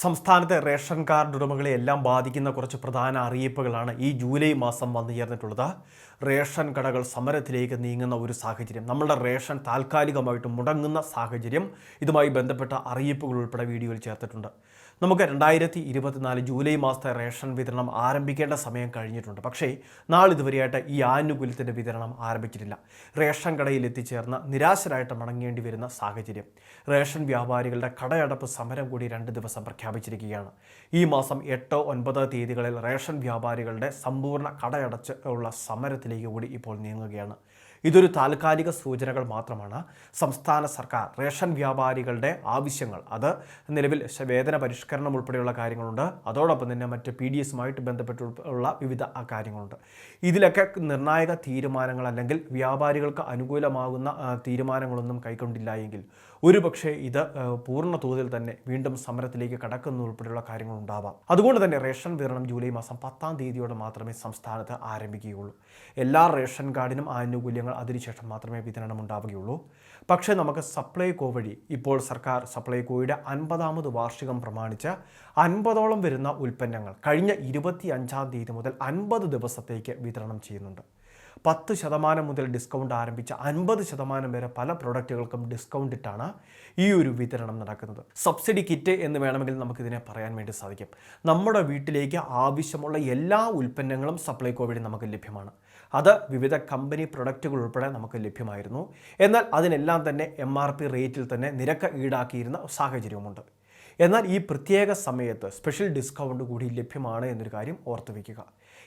സംസ്ഥാനത്തെ ration card ഉടമകളെ എല്ലാം ബാധിക്കുന്ന കുറച്ച് പ്രധാന അറിയിപ്പുകളാണ് ഈ ജൂലൈ മാസം വന്നു ചേർന്നിട്ടുള്ളത്. റേഷൻ കടകൾ സമരത്തിലേക്ക് നീങ്ങുന്ന ഒരു സാഹചര്യം നമ്മളുടെ റേഷൻ താൽക്കാലികമായിട്ട് മുടങ്ങുന്ന സാഹചര്യം ഇതുമായി ബന്ധപ്പെട്ട അറിയിപ്പുകൾ ഉൾപ്പെടെ വീഡിയോയിൽ ചേർത്തിട്ടുണ്ട്. നമുക്ക് രണ്ടായിരത്തി ഇരുപത്തിനാല് ജൂലൈ മാസത്തെ റേഷൻ വിതരണം ആരംഭിക്കേണ്ട സമയം കഴിഞ്ഞിട്ടുണ്ട്. പക്ഷേ നാളിതുവരെയായിട്ട് ഈ ആനുകൂല്യത്തിന്റെ വിതരണം ആരംഭിച്ചിട്ടില്ല. റേഷൻ കടയിൽ എത്തിച്ചേർന്ന നിരാശരായിട്ട് മടങ്ങേണ്ടി വരുന്ന സാഹചര്യം. റേഷൻ വ്യാപാരികളുടെ കടയടപ്പ് സമരം കൂടി രണ്ട് ദിവസം പ്രഖ്യാപിച്ചിരിക്കുകയാണ്. ഈ മാസം എട്ടോ ഒൻപത് തീയതികളിൽ റേഷൻ വ്യാപാരികളുടെ സമ്പൂർണ കടയടച്ച് ഉള്ള സമരത്തിലേക്ക് കൂടി ഇപ്പോൾ നീങ്ങുകയാണ്. ഇതൊരു താൽക്കാലിക സൂചനകൾ മാത്രമാണ്. സംസ്ഥാന സർക്കാർ റേഷൻ വ്യാപാരികളുടെ ആവശ്യങ്ങൾ അത് നിലവിൽ വേതന പരിഷ്കരണം ഉൾപ്പെടെയുള്ള കാര്യങ്ങളുണ്ട്. അതോടൊപ്പം തന്നെ മറ്റ് പി ഡി എസുമായിട്ട് ബന്ധപ്പെട്ടുള്ള വിവിധ കാര്യങ്ങളുണ്ട്. ഇതിലൊക്കെ നിർണായക തീരുമാനങ്ങൾ അല്ലെങ്കിൽ വ്യാപാരികൾക്ക് അനുകൂലമാകുന്ന തീരുമാനങ്ങളൊന്നും കൈക്കൊണ്ടില്ല എങ്കിൽ ഒരുപക്ഷെ ഇത് പൂർണ തോതിൽ തന്നെ വീണ്ടും സമരത്തിലേക്ക് കടക്കുന്ന ഉൾപ്പെടെയുള്ള കാര്യങ്ങളുണ്ടാവാം. അതുകൊണ്ട് തന്നെ റേഷൻ വിതരണം ജൂലൈ മാസം പത്താം തീയതിയോടെ മാത്രമേ സംസ്ഥാനത്ത് ആരംഭിക്കുകയുള്ളൂ. എല്ലാ റേഷൻ കാർഡിനും ആനുകൂല്യങ്ങൾ അതിനുശേഷം മാത്രമേ വിതരണം ഉണ്ടാവുകയുള്ളൂ. പക്ഷേ നമുക്ക് സപ്ലൈകോ വഴി ഇപ്പോൾ സർക്കാർ സപ്ലൈകോയുടെ അൻപതാമത് വാർഷികം പ്രമാണിച്ച് അൻപതോളം വരുന്ന ഉൽപ്പന്നങ്ങൾ കഴിഞ്ഞ ഇരുപത്തി അഞ്ചാം തീയതി മുതൽ അൻപത് ദിവസത്തേക്ക് വിതരണം ചെയ്യുന്നുണ്ട്. പത്ത് ശതമാനം മുതൽ ഡിസ്കൗണ്ട് ആരംഭിച്ച അൻപത് ശതമാനം വരെ പല പ്രൊഡക്റ്റുകൾക്കും ഡിസ്കൗണ്ട് ഇട്ടാണ് ഈ ഒരു വിതരണം നടക്കുന്നത്. സബ്സിഡി കിറ്റ് എന്ന് വേണമെങ്കിൽ നമുക്കിതിനെ പറയാൻ വേണ്ടി സാധിക്കും. നമ്മുടെ വീട്ടിലേക്ക് ആവശ്യമുള്ള എല്ലാ ഉൽപ്പന്നങ്ങളും സപ്ലൈകോ വഴി നമുക്ക് ലഭ്യമാണ്. അത് വിവിധ കമ്പനി പ്രൊഡക്റ്റുകൾ ഉൾപ്പെടെ നമുക്ക് ലഭ്യമായിരുന്നു. എന്നാൽ അതിനെല്ലാം തന്നെ എം റേറ്റിൽ തന്നെ നിരക്ക് ഈടാക്കിയിരുന്ന സാഹചര്യവുമുണ്ട്. എന്നാൽ ഈ പ്രത്യേക സമയത്ത് സ്പെഷ്യൽ ഡിസ്കൗണ്ട് കൂടി ലഭ്യമാണ് എന്നൊരു കാര്യം ഓർത്തു വയ്ക്കുക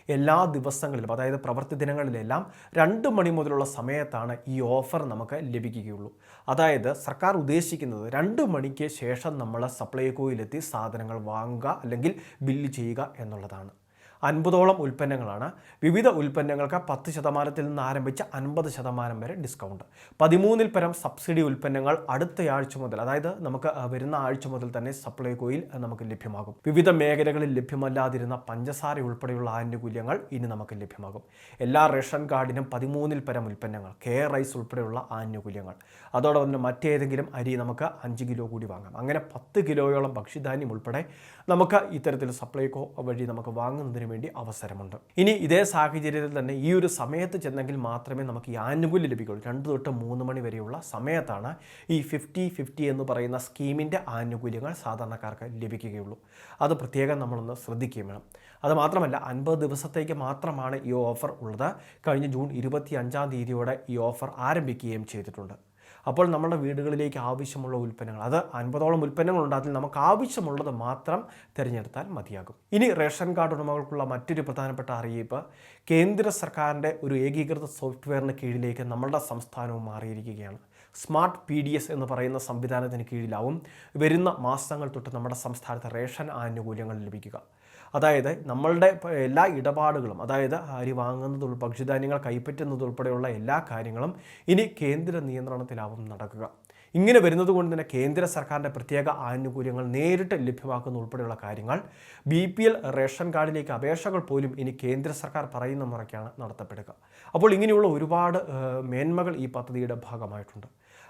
എല്ലാ ദിവസങ്ങളിലും അതായത് പ്രവൃത്തി ദിനങ്ങളിലെല്ലാം രണ്ട് മണി മുതലുള്ള സമയത്താണ് ഈ ഓഫർ നമുക്ക് ലഭിക്കുകയുള്ളൂ. അതായത് സർക്കാർ ഉദ്ദേശിക്കുന്നത് രണ്ട് മണിക്ക് ശേഷം നമ്മൾ സപ്ലൈകോയിലെത്തി സാധനങ്ങൾ വാങ്ങുക അല്ലെങ്കിൽ ബില്ല് ചെയ്യുക എന്നുള്ളതാണ്. അൻപതോളം ഉൽപ്പന്നങ്ങളാണ്. വിവിധ ഉൽപ്പന്നങ്ങൾക്ക് പത്ത് ശതമാനത്തിൽ നിന്ന് ആരംഭിച്ച് അൻപത് ശതമാനം വരെ ഡിസ്കൗണ്ട് പതിമൂന്നിൽ പരം സബ്സിഡി ഉൽപ്പന്നങ്ങൾ അടുത്ത ആഴ്ച മുതൽ അതായത് നമുക്ക് വരുന്ന ആഴ്ച മുതൽ തന്നെ സപ്ലൈകോയിൽ കോയിൽ നമുക്ക് ലഭ്യമാകും. വിവിധ മേഖലകളിൽ ലഭ്യമല്ലാതിരുന്ന പഞ്ചസാര ഉൾപ്പെടെയുള്ള ആനുകൂല്യങ്ങൾ ഇനി നമുക്ക് ലഭ്യമാകും. എല്ലാ റേഷൻ കാർഡിനും പതിമൂന്നിൽ പരം ഉൽപ്പന്നങ്ങൾ കെ റൈസ് ഉൾപ്പെടെയുള്ള ആനുകൂല്യങ്ങൾ. അതോടൊപ്പം തന്നെ മറ്റേതെങ്കിലും അരി നമുക്ക് അഞ്ച് കിലോ കൂടി വാങ്ങാം. അങ്ങനെ പത്ത് കിലോയോളം ഭക്ഷ്യധാന്യം ഉൾപ്പെടെ നമുക്ക് ഇത്തരത്തിൽ സപ്ലൈകോ വഴി നമുക്ക് വാങ്ങുന്നതിന് വേണ്ടി അവസരമുണ്ട്. ഇനി ഇതേ സാഹചര്യത്തിൽ തന്നെ ഈ ഒരു സമയത്ത് ചെന്നെങ്കിൽ മാത്രമേ നമുക്ക് ഈ ആനുകൂല്യം ലഭിക്കുകയുള്ളൂ. രണ്ട് തൊട്ട് മൂന്ന് മണി വരെയുള്ള സമയത്താണ് ഈ ഫിഫ്റ്റി ഫിഫ്റ്റി എന്ന് പറയുന്ന സ്കീമിന്റെ ആനുകൂല്യങ്ങൾ സാധാരണക്കാർക്ക് ലഭിക്കുകയുള്ളൂ. അത് പ്രത്യേകം നമ്മളൊന്ന് ശ്രദ്ധിക്കുകയും വേണം. അത് മാത്രമല്ല അൻപത് ദിവസത്തേക്ക് മാത്രമാണ് ഈ ഓഫർ ഉള്ളത്. കഴിഞ്ഞ ജൂൺ ഇരുപത്തി അഞ്ചാം തീയതിയോടെ ഈ ഓഫർ ആരംഭിക്കുകയും ചെയ്തിട്ടുണ്ട്. അപ്പോൾ നമ്മുടെ വീടുകളിലേക്ക് ആവശ്യമുള്ള ഉൽപ്പന്നങ്ങൾ അത് അൻപതോളം ഉൽപ്പന്നങ്ങൾ അതിൽ നമുക്ക് ആവശ്യമുള്ളത് മാത്രം തിരഞ്ഞെടുത്താൽ മതിയാകും. ഇനി റേഷൻ കാർഡ് ഉടമകൾക്കുള്ള മറ്റൊരു പ്രധാനപ്പെട്ട അറിയിപ്പ് കേന്ദ്ര സർക്കാരിന്റെ ഒരു ഏകീകൃത സോഫ്റ്റ്വെയറിന് കീഴിലേക്ക് നമ്മളുടെ സംസ്ഥാനവും മാറിയിരിക്കുകയാണ്. സ്മാർട്ട് പി ഡി എസ് എന്ന് പറയുന്ന സംവിധാനത്തിന് കീഴിലാവും വരുന്ന മാസങ്ങൾ തൊട്ട് നമ്മുടെ സംസ്ഥാനത്ത് റേഷൻ ആനുകൂല്യങ്ങൾ ലഭിക്കുക. അതായത് നമ്മളുടെ എല്ലാ ഇടപാടുകളും അതായത് അരി വാങ്ങുന്നത് ഭക്ഷ്യധാന്യങ്ങൾ കൈപ്പറ്റുന്നത് എല്ലാ കാര്യങ്ങളും ഇനി കേന്ദ്ര നിയന്ത്രണത്തിലാവും നടക്കുക. ഇങ്ങനെ വരുന്നത് കൊണ്ട് തന്നെ കേന്ദ്ര സർക്കാരിന്റെ പ്രത്യേക ആനുകൂല്യങ്ങൾ നേരിട്ട് ലഭ്യമാക്കുന്ന ഉൾപ്പെടെയുള്ള കാര്യങ്ങൾ ബി പി എൽ റേഷൻ കാർഡിലേക്ക് അപേക്ഷകൾ പോലും ഇനി കേന്ദ്ര സർക്കാർ പറയുന്ന മുറയ്ക്കാണ് നടത്തപ്പെടുക. അപ്പോൾ ഇങ്ങനെയുള്ള ഒരുപാട് മേന്മകൾ ഈ പദ്ധതിയുടെ ഭാഗമായിട്ടുണ്ട്.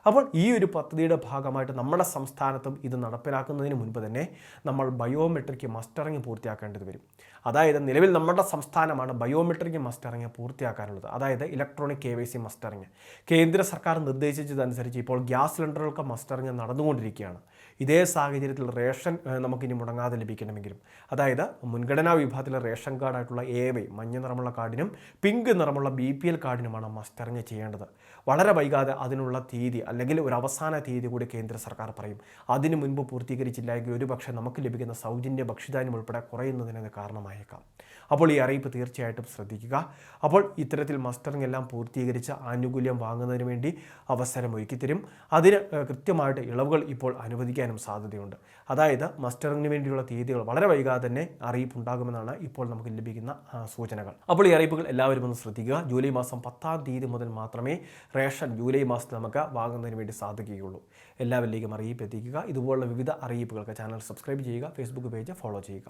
അപ്പോൾ ഈ ഒരു പദ്ധതിയുടെ ഭാഗമായിട്ട് നമ്മുടെ സംസ്ഥാനത്തും ഇത് നടപ്പിലാക്കുന്നതിന് മുൻപ് തന്നെ നമ്മൾ ബയോമെട്രിക് മസ്റ്ററിങ് പൂർത്തിയാക്കേണ്ടത് വരും. അതായത് നിലവിൽ നമ്മുടെ സംസ്ഥാനമാണ് ബയോമെട്രിക് മസ്റ്ററിങ് പൂർത്തിയാക്കാനുള്ളത്. അതായത് electronic K Y C mustering. കേന്ദ്ര സർക്കാർ നിർദ്ദേശിച്ചതനുസരിച്ച് ഇപ്പോൾ ഗ്യാസ് സിലിണ്ടറുകൾക്ക് മസ്റ്ററിങ് നടന്നുകൊണ്ടിരിക്കുകയാണ്. ഇതേ സാഹചര്യത്തിൽ റേഷൻ നമുക്കിനി മുടങ്ങാതെ ലഭിക്കണമെങ്കിലും. അതായത് മുൻഗണനാ വിഭാഗത്തിലെ റേഷൻ കാർഡായിട്ടുള്ള എ വൈ മഞ്ഞ നിറമുള്ള കാർഡിനും പിങ്ക് നിറമുള്ള ബി പി എൽ കാർഡിനുമാണ് മസ്റ്ററിങ് ചെയ്യേണ്ടത്. വളരെ വൈകാതെ അതിനുള്ള തീയതി അല്ലെങ്കിൽ ഒരു അവസാന തീയതി കൂടി കേന്ദ്ര സർക്കാർ പറയും. അതിനു മുൻപ് പൂർത്തീകരിച്ചില്ല എങ്കിൽ ഒരുപക്ഷെ നമുക്ക് ലഭിക്കുന്ന സൗജന്യ ഭക്ഷ്യധാന്യം ഉൾപ്പെടെ കുറയുന്നതിന് കാരണമായേക്കാം. അപ്പോൾ ഈ അറിയിപ്പ് തീർച്ചയായിട്ടും ശ്രദ്ധിക്കുക. അപ്പോൾ ഇത്തരത്തിൽ മസ്റ്ററിംഗ് എല്ലാം പൂർത്തീകരിച്ച് ആനുകൂല്യം വാങ്ങുന്നതിന് വേണ്ടി അവസരം ഒരുക്കിത്തരും. അതിന് കൃത്യമായിട്ട് ഇളവുകൾ ഇപ്പോൾ അനുവദിക്കാനും സാധ്യതയുണ്ട്. അതായത് മസ്റ്ററിങ്ങിന് വേണ്ടിയുള്ള തീയതികൾ വളരെ വൈകാതെ തന്നെ അറിയിപ്പ് ഉണ്ടാകുമെന്നാണ് ഇപ്പോൾ നമുക്ക് ലഭിക്കുന്ന സൂചനകൾ. അപ്പോൾ ഈ അറിയിപ്പുകൾ എല്ലാവരും ഒന്ന് ശ്രദ്ധിക്കുക. ജൂലൈ മാസം പത്താം തീയതി മുതൽ മാത്രമേ റേഷൻ ജൂലൈ മാസത്തിൽ നമുക്ക് വാങ്ങുന്നതിന് വേണ്ടി സാധിക്കുകയുള്ളൂ. എല്ലാവരിലേക്കും അറിയിപ്പ് എത്തിക്കുക. ഇതുപോലുള്ള വിവിധ അറിയിപ്പുകൾക്ക് ചാനൽ സബ്സ്ക്രൈബ് ചെയ്യുക. ഫേസ്ബുക്ക് പേജ് ഫോളോ ചെയ്യുക.